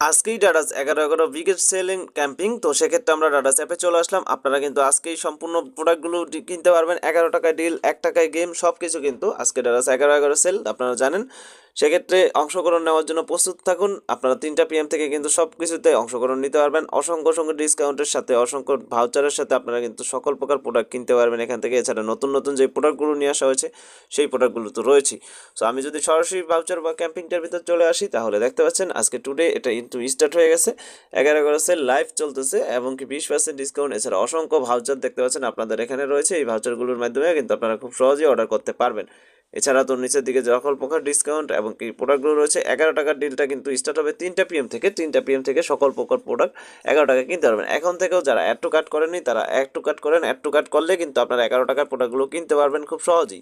আজকেই ডাটাস এগারো এগারো উইকেট সেলিং ক্যাম্পিং তো সেক্ষেত্রে আমরা ডাটাস অ্যাপে চলে আসলাম। আপনারা কিন্তু আজকেই সম্পূর্ণ প্রোডাক্টগুলো কিনতে পারবেন। এগারো টাকায় ডিল এক টাকায় গেম সব কিছু কিন্তু আজকে ডাটাস এগারো এগারো সেল আপনারা জানেন। সেক্ষেত্রে অংশগ্রহণ নেওয়ার জন্য প্রস্তুত থাকুন। আপনারা তিনটা পিএম থেকে কিন্তু সব কিছুতে অংশগ্রহণ নিতে পারবেন। অসংখ্য অসংখ্য ডিসকাউন্টের সাথে, অসংখ্য ভাউচারের সাথে আপনারা কিন্তু সকল প্রকার প্রোডাক্ট কিনতে পারবেন এখান থেকে। এছাড়া নতুন নতুন যে প্রোডাক্টগুলো নিয়ে আসা হয়েছে, সেই প্রোডাক্টগুলো তো রয়েছেই। সো আমি যদি সরাসরি ভাউচার বা ক্যাম্পিংটার ভিতর চলে আসি, তাহলে দেখতে পাচ্ছেন আজকে টুডে এটা কিন্তু স্টার্ট হয়ে গেছে। এগারো এগারো সেল লাইভ চলতেছে এবং কি বিশ পার্সেন্ট ডিসকাউন্ট এছাড়া অসংখ্য ভাউচার দেখতে পাচ্ছেন আপনাদের এখানে রয়েছে। এই ভাউচারগুলোর মাধ্যমে কিন্তু আপনারা খুব সহজেই অর্ডার করতে পারবেন। এছাড়া তো নিচের দিকে সকল প্রকার ডিসকাউন্ট এবং কি প্রোডাক্টগুলো রয়েছে। এগারো টাকার ডিলটা কিন্তু স্টার্ট হবে তিনটা পিএম থেকে, তিনটা পিএম থেকে সকল প্রকার প্রোডাক্ট এগারো টাকা কিনতে পারবেন। এখন থেকেও যারা অ্যাড টু কাট করেনি তারা অ্যাড টু কাট করেন। অ্যাড টু কাট করলে কিন্তু আপনারা এগারো টাকার প্রোডাক্টগুলো কিনতে পারবেন খুব সহজেই।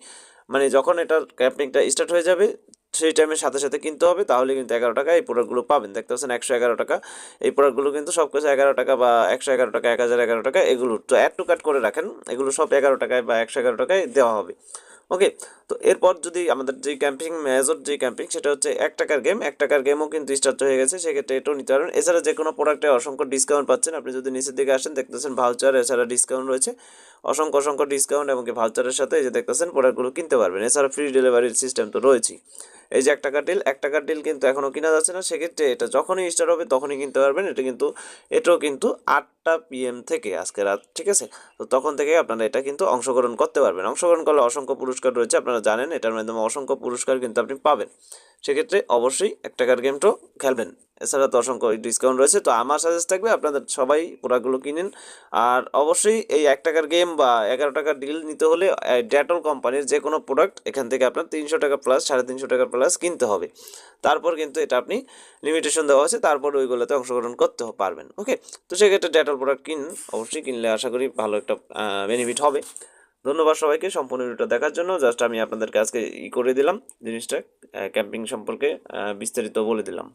মানে যখন এটার ক্যাম্পিংটা স্টার্ট হয়ে যাবে, সেই টাইমের সাথে সাথে কিনতে হবে, তাহলে কিন্তু এগারো টাকা এই প্রোডাক্টগুলো পাবেন। দেখতে পাচ্ছেন একশো এগারো টাকা। এই প্রোডাক্টগুলো কিন্তু সব কিছু এগারো টাকা বা একশো এগারো টাকা, এক হাজার এগারো টাকা, এগুলো তো অ্যাড টু কাট করে রাখেন। এগুলো সব এগারো টাকায় বা একশো এগারো টাকায় দেওয়া হবে। ওকে তো এরপর যদি আমাদের যে ক্যাম্পিং মেজর যে ক্যাম্পিং সেটা হচ্ছে এক টাকার গেম এক টাকার গেমও কিন্তু স্টার্ট হয়ে গেছে। সেক্ষেত্রে এটাও নিতে পারবেন এছাড়া যে কোনো প্রোডাক্টে অসংখ্য ডিসকাউন্ট পাচ্ছেন। আপনি যদি নিচের দিকে আসেন, দেখতেছেন ভাউচার এছাড়া ডিসকাউন্ট রয়েছে। অসংখ্য অসংখ্য ডিসকাউন্ট এবং ভাউচারের সাথে এই যে দেখতেছেন প্রোডাক্টগুলো কিনতে পারবেন। এছাড়া ফ্রি ডেলিভারির সিস্টেম তো রয়েছেই এই যে এক টাকার ডিল এক টাকার ডিল কিন্তু এখনও কিনা যাচ্ছে না। সেক্ষেত্রে এটা যখনই স্টার্ট হবে তখনই কিনতে পারবেন। এটা কিন্তু, এটাও কিন্তু আটটা পিএম থেকে আজকে রাত, ঠিক আছে? তো তখন থেকে আপনারা এটা কিন্তু অংশগ্রহণ করতে পারবেন। অংশগ্রহণ করলে অসংখ্য পুরস্কার রয়েছে। আপনারা জানেন এটার মাধ্যমে অসংখ্য পুরস্কার কিন্তু আপনি পাবেন। সেক্ষেত্রে অবশ্যই এক টাকার গেমটাও খেলবেন। এছাড়া তো অসংখ্য ডিসকাউন্ট রয়েছে। তো আমার সাজেস্ট থাকবে আপনাদের সবাই প্রোডাক্টগুলো কিনেন। আর অবশ্যই এই এক টাকার গেম বা এগারো টাকার ডিল নিতে হলে ডেটল কোম্পানির যে কোনো প্রোডাক্ট এখান থেকে আপনার তিনশো টাকা প্লাস সাড়ে তিনশো টাকা প্লাস কিনতে হবে। তারপর কিন্তু এটা আপনি লিমিটেশন দেওয়া আছে তারপর ওইগুলোতে অংশগ্রহণ করতে পারবেন। ওকে তো সেক্ষেত্রে ডেটল প্রোডাক্ট কিন, অবশ্যই কিনলে আশা করি ভালো একটা বেনিফিট হবে। ধন্যবাদ সবাইকে সম্পূর্ণ ভিডিওটা দেখার জন্য। জাস্ট আমি আপনাদেরকে আজকে ই করে দিলাম, জিনিসটা ক্যাম্পিং সম্পর্কে বিস্তারিত বলে দিলাম।